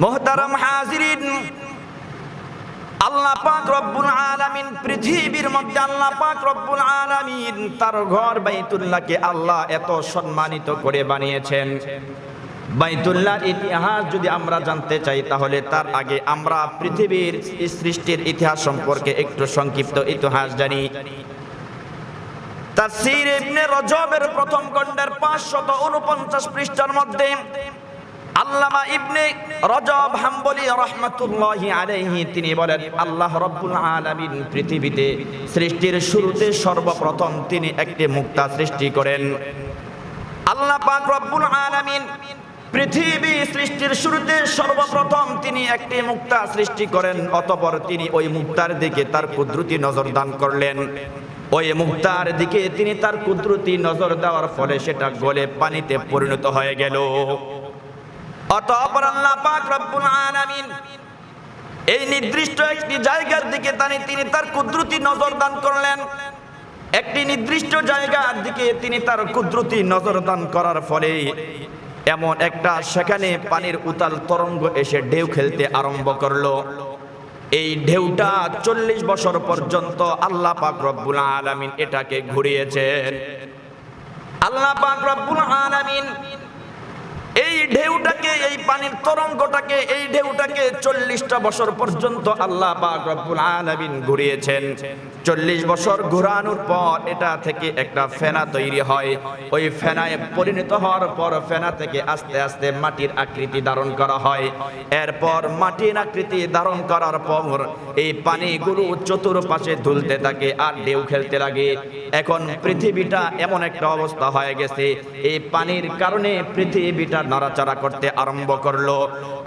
মোহতারাম হাজিরিন। আল্লাহ পাক রব্বুল আলামিন পৃথিবীর মধ্যে আল্লাহ পাক রব্বুল আলামিন তার ঘর বাইতুল্লাহকে আল্লাহ এত সম্মানিত করে বানিয়েছেন। বাইতুল্লাহর ইতিহাস যদি আমরা জানতে চাই, তাহলে তার আগে আমরা পৃথিবীর সৃষ্টির ইতিহাস সম্পর্কে একটু সংক্ষিপ্ত ইতিহাস জানি। তাফসীর ইবনে রজবের প্রথম খণ্ডের 549 পৃষ্ঠার মধ্যে আল্লামা ইবনে রজব হাম্বলি রহমাতুল্লাহি আলাইহি, তিনি বলেন, আল্লাহ রব্বুল আলামিন পৃথিবীতে সৃষ্টির শুরুতে সর্বপ্রথম তিনি একটি মুক্তা সৃষ্টি করেন। আল্লাহ পাক রব্বুল আলামিন পৃথিবী সৃষ্টির শুরুতে সর্বপ্রথম তিনি একটি মুক্তা সৃষ্টি করেন, অতঃপর তিনি ওই মুক্তার দিকে তার কুদরতি নজর দান করলেন। ওই মুক্তার দিকে তিনি তার কুদরতি নজর দেওয়ার ফলে সেটা গলে পানিতে পরিণত হয়ে গেল। অতঃপর আল্লাহ পাক রব্বুল আলামিন এই নির্দিষ্ট একটি জায়গার দিকে তানি তিনি তার কুদরতি নজর দান করলেন। একটি নির্দিষ্ট জায়গার দিকে তিনি তার কুদরতি নজর দান করার ফলে এমন একটা সেখানে পানির উতাল তরঙ্গ এসে ঢেউ খেলতে আরম্ভ করল। এই ঢেউটা চল্লিশ বছর পর্যন্ত আল্লাহ পাক রব্বুল আলামিন এটাকে ঘুরিয়েছেন। আল্লাহ পাক রব্বুল আলামিন এই ঢেউটাকে, এই পানির তরঙ্গটাকে, এই ঢেউটাকে চল্লিশটা বছর পর্যন্ত আল্লাহ আলামিন ঘুরিয়েছেন। চল্লিশ বছর ঘুরানোর পর এটা থেকে একটা ফেনা তৈরি হয়। ওই ফেনায় পরিণত হওয়ার পর ফেনা থেকে আস্তে আস্তে মাটির আকৃতি ধারণ করা হয়। এরপর মাটির আকৃতি ধারণ করার পর এই পানিগুলো চতুর্পাশে ধুলতে থাকে আর ঢেউ খেলতে লাগে। এখন পৃথিবীটা এমন একটা অবস্থা হয়ে গেছে। এই পানির কারণে পৃথিবীটা নড়াচড়া করতে আরম্ভ করল।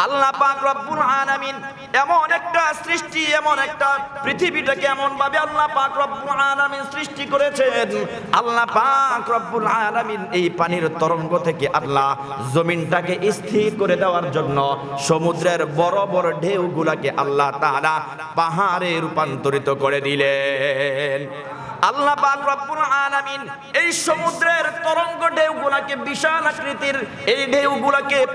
আল্লাহ পাক রব্বুল আলামিন এমন একটা সৃষ্টি, এমন একটা পৃথিবীটাকে এমন ভাবে আল্লাহ পাক রব্বুল আলামিন সৃষ্টি করেছেন। আল্লাহ পাক রব্বুল আলামিন এই পানির তরঙ্গ থেকে আল্লাহ জমিনটাকে স্থির করে দেওয়ার জন্য সমুদ্রের বড় বড় ঢেউগুলাকে আল্লাহ তাআলা পাহাড়ে রূপান্তরিত করে দিলেন। আল্লাহ আলামিন এই সমুদ্রের তরঙ্গ বিশাল আকৃতির এই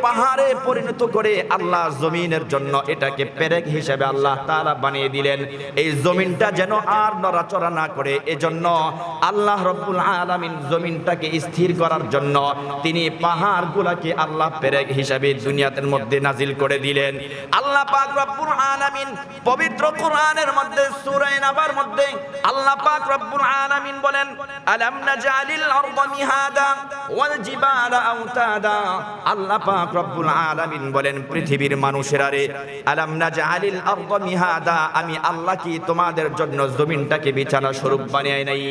পাহাড়ে পরিণত করে আল্লাহ জমিনের জন্য এটাকে পেরেক হিসেবে আল্লাহ বানিয়ে দিলেন। এই জমিনটা যেন আর নড়াচড়া না করে। এজন্য আল্লাহ রব্বুল আলামিন জমিনটাকে স্থির করার জন্য তিনি পাহাড়গুলাকে আল্লাহ পেরেক হিসেবে দুনিয়াতের মধ্যে নাজিল করে দিলেন। আল্লাহ পাক রব্বুল আলামিন পবিত্র কোরআনের মধ্যে মধ্যে আল্লাহ পাক রব্বুল আলামিন বলেন, আলাম নাজালিল আরদা মিহাদা ওয়াল জিবালা আওতাদা? আল্লাহ পাক রব্বুল আলামিন বলেন, পৃথিবীর মানুষেরা রে, আলাম নাজালিল আরদা মিহাদা? আমি আল্লাহ কি তোমাদের জন্য জমিনটাকে বিছানা স্বরূপ বানিয়ে নাই?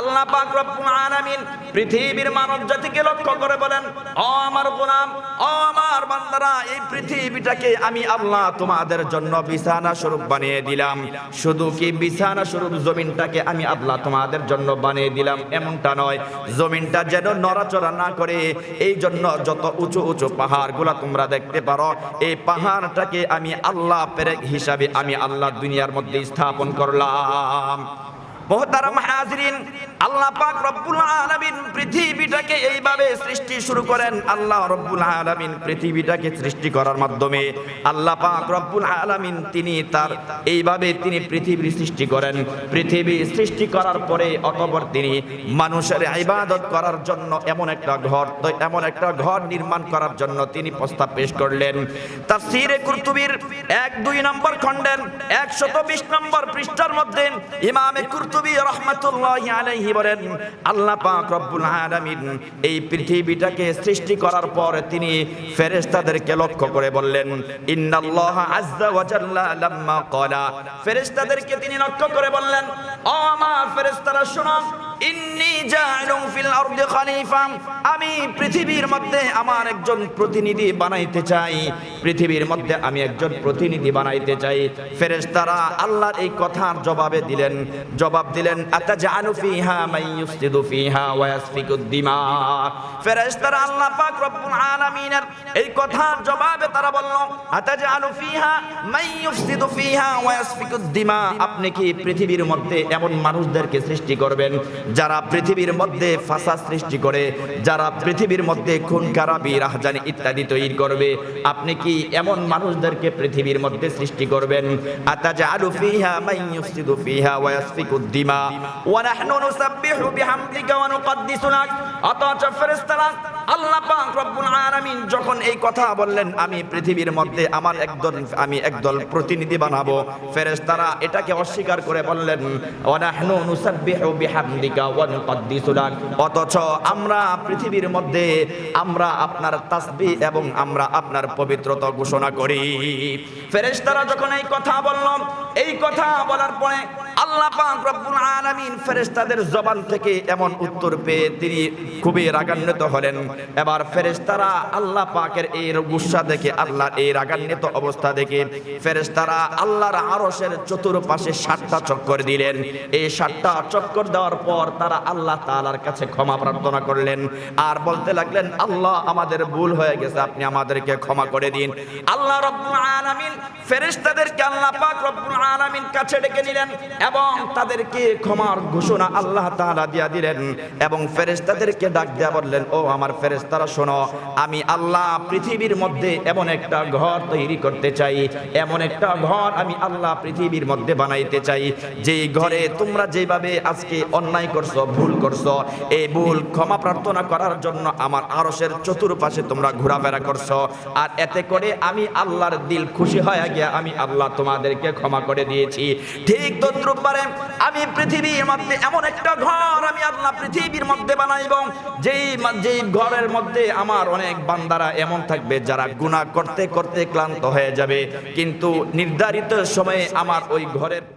আল্লাহ পাক রব্বুল আলামিন পৃথিবীর মানব জাতিকে লক্ষ্য করে বলেন, ও আমার গোলাম, ও বান্দারা, এই পৃথিবীটাকে আমি আল্লাহ তোমাদের জন্য বিছানা স্বরূপ বানিয়ে দিলাম। শুধু কি বিছানা স্বরূপ জমিনটাকে আমি আল্লাহ তোমাদের জন্য বানিয়ে দিলাম, এমনটা নয়। জমিনটা যেন নড়াচড়া না করে, এই জন্য যত উঁচু উঁচু পাহাড়গুলা তোমরা দেখতে পারো, এই পাহাড়টাকে আমি আল্লাহ পেরেক হিসাবে আমি আল্লাহ দুনিয়ার মধ্যে স্থাপন করলাম। মোহতারাম হাজরিন আল্লাহ পাক রব্বুল আলামিন পৃথিবীটাকে এইভাবে সৃষ্টি শুরু করেন। আল্লাহ রব্বুল আলামিন পৃথিবীটাকে সৃষ্টি করার মাধ্যমে আল্লাহ পাক রব্বুল আলামিন তিনি তার এইভাবে তিনি পৃথিবী সৃষ্টি করেন। পৃথিবী সৃষ্টি করার পরে অতঃপর তিনি মানুষের ইবাদত করার জন্য এমন একটা ঘর, এমন একটা ঘর নির্মাণ করার জন্য তিনি প্রস্তাব পেশ করলেন। তাফসীরে কুরতুবির এক দুই নম্বর খণ্ডের একশত বিশ নম্বর পৃষ্ঠার মধ্যে ইমামে কুরতুবি রহমাতুল্লাহি আলাইহি বলেন, আল্লাহ পাক রব্বুল আলামিন এই পৃথিবীটাকে সৃষ্টি করার পর তিনি ফেরেশতাদেরকে লক্ষ্য করে বললেন, ইন্নাল্লাহ আজ্জা ওয়া জাল্লা লাম্মা ক্বালা। ফেরেশতাদেরকে তিনি লক্ষ্য করে বললেন, ও আমার ফেরেশতারা, শোনো, ইন্নি জাইলুম ফিল আরদি খলিফা। আমি পৃথিবীর মধ্যে আমার একজন প্রতিনিধি বানাইতে চাই। পৃথিবীর মধ্যে আমি একজন প্রতিনিধি বানাইতে চাই। ফেরেশতারা আল্লাহর এই কথার জবাবে দিলেন। জবাব দিলেন আপনি কি পৃথিবীর মধ্যে এমন মানুষদেরকে সৃষ্টি করবেন, যারা পৃথিবীর মধ্যে ফাসাদ সৃষ্টি করে, যারা পৃথিবীর মধ্যে খুন খারাপি রাহজানি ইত্যাদি তৈরি করবে? আপনি কি কি এমন মানুষদেরকে পৃথিবীর মধ্যে সৃষ্টি করবেন। আতাজালু ফিহা মান ইউফসিদু ফিহা ওয়া ইয়াসফিকু দিমা। ওয়া নাহনু নুসাব্বিহু বিহামদিকা ওয়া নুকদ্দিসু লাক ফেরেশতারা আল্লাহ পাক যখন এই কথা বললেন, আমি পৃথিবীর মধ্যে আমার একদল আমি একদল প্রতিনিধি বানাবো। ফেরেশতারা এটাকে অস্বীকার করে বললেন ওয়া নাহনু নুসাব্বিহু বিহামদিকা ওয়া অথচ আমরা পৃথিবীর মধ্যে, আমরা আপনার তাসবিহ এবং আমরা আপনার পবিত্রতা ঘোষণা করি। ফেরেশতারা যখন এই কথা বলল, এই কথা বলার পরে আল্লাহ পাক রব্বুল আলামিন ফেরেশতাদের জবান থেকে এমন উত্তর পেয়ে তিনি খুবই রাগান্বিত হলেন। এবার ফেরেশতারা আল্লাহ পাকের এই গুসা দেখে, আল্লাহর এই রাগান্বিত অবস্থা দেখে ফেরেশতারা আল্লাহর আরশের চতুর্পাশে সাতটা চক্কর দিলেন। এই সাতটা চক্কর দেওয়ার পর তারা আল্লাহ তাআলার কাছে ক্ষমা প্রার্থনা করলেন। আর বলতে লাগলেন, আল্লাহ, আমাদের ভুল হয়ে গেছে, আপনি আমাদেরকে ক্ষমা করে দিন। আল্লাহ রব্বুল আলামিন ফেরেশতাদেরকে আল্লাহ পাক রব্বুল আলামিন কাছে ডেকে নিলেন এবং তাদেরকে ক্ষমার ঘোষণা আল্লাহ তাআলা দিয়া দিলেন এবং ফেরেশতাদেরকে ডাক দেয়া বললেন, ও আমার ফেরেশতারা, শোনো, আমি আল্লাহ পৃথিবীর মধ্যে এমন একটা ঘর তৈরি করতে চাই, এমন একটা ঘর আমি আল্লাহ পৃথিবীর মধ্যে বানাইতে চাই, যেই ঘরে তোমরা যেভাবে আজকে অন্যায় করছ, ভুল করছ, এই ভুল ক্ষমা প্রার্থনা করার জন্য আমার আরশের চতুর্পাশে তোমরা ঘোরাফেরা করছ, আর এতে করে আমি আল্লাহর দিল খুশি হয়ে গিয়া আমি আল্লাহ তোমাদেরকে ক্ষমা করে দিয়েছি। ঠিক তদ্রুপ পারে আমি পৃথিবীর মধ্যে এমন একটা ঘর আমি আল্লাহ পৃথিবীর মধ্যে বানাইব, যেই যেই ঘরের মধ্যে আমার অনেক বান্দারা এমন থাকবে যারা গুণা করতে করতে ক্লান্ত হয়ে যাবে। কিন্তু নির্ধারিত সময়ে আমার ওই ঘরের